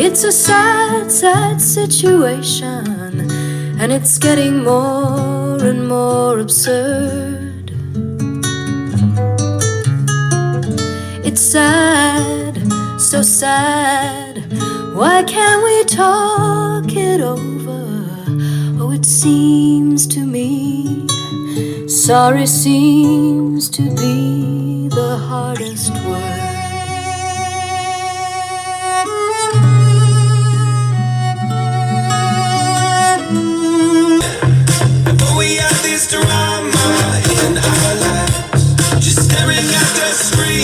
It's a sad, sad situation, and it's getting more and more absurd. It's sad, so sad. Why can't we talk it over? Oh, it seems to me sorry seems to be the hardest word.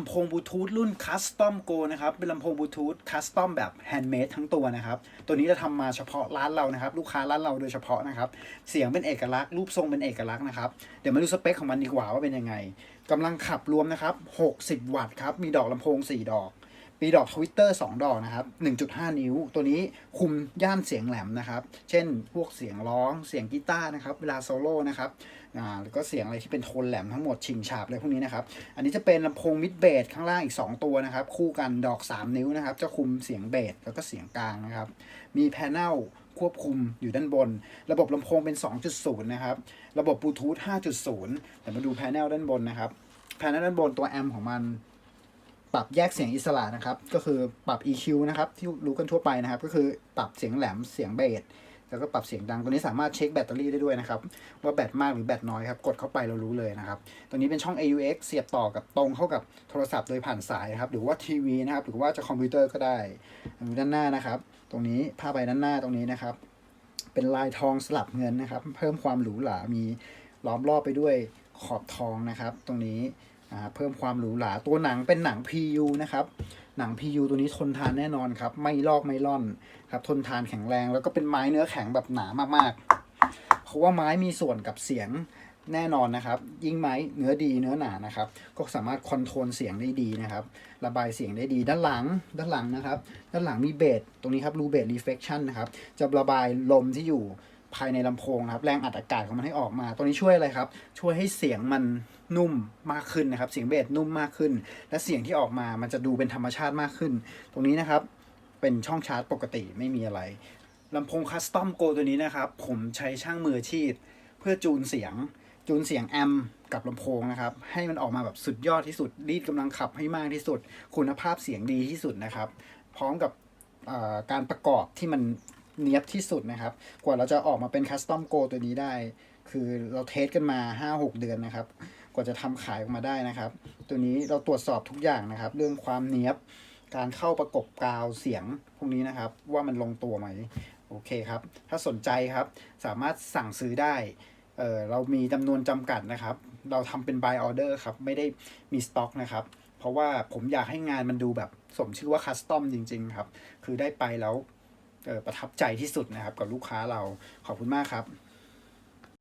ำโพงบลูทูธรุ่นคัสตอมโกนะครับ เป็นลำโพงบลูทูธคัสตอมแบบแฮนด์เมดทั้งตัวนะครับ ตัวนี้จะทำมาเฉพาะร้านเรานะครับ ลูกค้าร้านเราโดยเฉพาะนะครับ เสียงเป็นเอกลักษณ์ รูปทรงเป็นเอกลักษณ์นะครับ เดี๋ยวมาดูสเปคของมันดีกว่าว่าเป็นยังไงกำลังขับรวมนะครับ 60 วัตต์ครับ มีดอกลำโพง 4 ดอก มีดอกทวิตเตอร์2ดอกนะครับ 1.5 นิ้ว ตัวนี้คุมย่านเสียงแหลมนะครับ เช่นพวกเสียงร้องเสียงกีตาร์นะครับ เวลาโซโล่นะครับอ่าแล้วก็เสียงอะไรที่เป็นโทนแหลมทั้งหมดชิงฉาบอะไรพวกนี้นะครับ อันนี้จะเป็นลำโพงมิดเบสข้างล่างอีก 2 ตัวนะครับ คู่กันดอก 3 นิ้วนะครับจะคุมเสียงเบสแล้วก็เสียงกลางนะครับ มีแพนเนลควบคุมอยู่ด้านบน ระบบลำโพงเป็น 2.0 นะครับ ระบบบลูทูธ5.0 แต่มาดูแพนเนลด้านบนนะครับแพนเนลด้านบนตัวแอมป์ของมัน ปรับแยกเสียงอิสระนะครับ ก็คือปรับ EQ นะครับที่รู้กันทั่วไปนะครับ ก็คือปรับเสียงแหลมเสียงเบสแล้วก็ปรับเสียงดังตัวนี้สามารถเช็คแบตเตอรี่ได้ด้วยนะครับ ว่าแบตมากหรือแบตน้อยครับกดเข้าไปเรารู้เลยนะครับตัวนี้เป็นช่อง AUX เสียบต่อกับตรงเข้ากับโทรศัพท์โดยผ่านสายนะครับ หรือว่าทีวีนะครับ หรือว่าจะคอมพิวเตอร์ก็ได้ด้านหน้านะครับ ตรงนี้ภาพไปด้านหน้าตรงนี้นะครับ เป็นลายทองสลับเงินนะครับ เพิ่มความหรูหรามีล้อมรอบไปด้วยขอบทองนะครับ ตรงนี้ เพิ่มความหรูหราตัวหนังเป็นหนัง PU นะครับ หนัง PU ตัวนี้ทนทานแน่นอนครับ ไม่ลอกไม่ล่อนครับ ทนทานแข็งแรง แล้วก็เป็นไม้เนื้อแข็งแบบหนามากๆ เพราะว่าไม้มีส่วนกับเสียงแน่นอนนะครับ ยิ่งไม้เนื้อดีเนื้อหนานะครับ ก็สามารถคอนโทรลเสียงได้ดีนะครับ ระบายเสียงได้ดี ด้านหลัง ด้านหลังนะครับ ด้านหลังมีเบสตรงนี้ครับรูเบสรีเฟคชั่นนะครับ จะระบายลมที่อยู่ ภายในลำโพงนะครับ แรงอัดอากาศของมันให้ออกมา ตัวนี้ช่วยอะไรครับ ช่วยให้เสียงมันนุ่มมากขึ้นนะครับ เสียงเบสนุ่มมากขึ้น และเสียงที่ออกมามันจะดูเป็นธรรมชาติมากขึ้น ตรงนี้นะครับ เป็นช่องชาร์จปกติไม่มีอะไรลำโพงคัสตอมโกตัวนี้นะครับ ผมใช้ช่างมืออาชีพ เพื่อจูนเสียง จูนเสียงแอมกับลำโพงนะครับ ให้มันออกมาแบบสุดยอดที่สุดรีดกำลังขับให้มากที่สุด คุณภาพเสียงดีที่สุดนะครับ พร้อมกับการประกอบที่มัน เนียบที่สุดนะครับ กว่าเราจะออกมาเป็นคัสตอมโกตัวนี้ได้ คือเราเทสกันมา 5-6 เดือนนะครับ กว่าจะทำขายออกมาได้นะครับ ตัวนี้เราตรวจสอบทุกอย่างนะครับ เรื่องความเนียบการเข้าประกบกาวเสียงพวกนี้นะครับ ว่ามันลงตัวไหมโอเคครับ ถ้าสนใจครับสามารถสั่งซื้อได้เออเรามีจำนวนจำกัดนะครับ เราทำเป็น buy order ครับ ไม่ได้มีสต็อกนะครับ เพราะว่าผมอยากให้งานมันดูแบบสมชื่อว่าคัสตอมจริง ๆ ครับ คือได้ไปแล้ว ประทับใจที่สุดนะครับกับลูกค้าเราขอบคุณมากครับ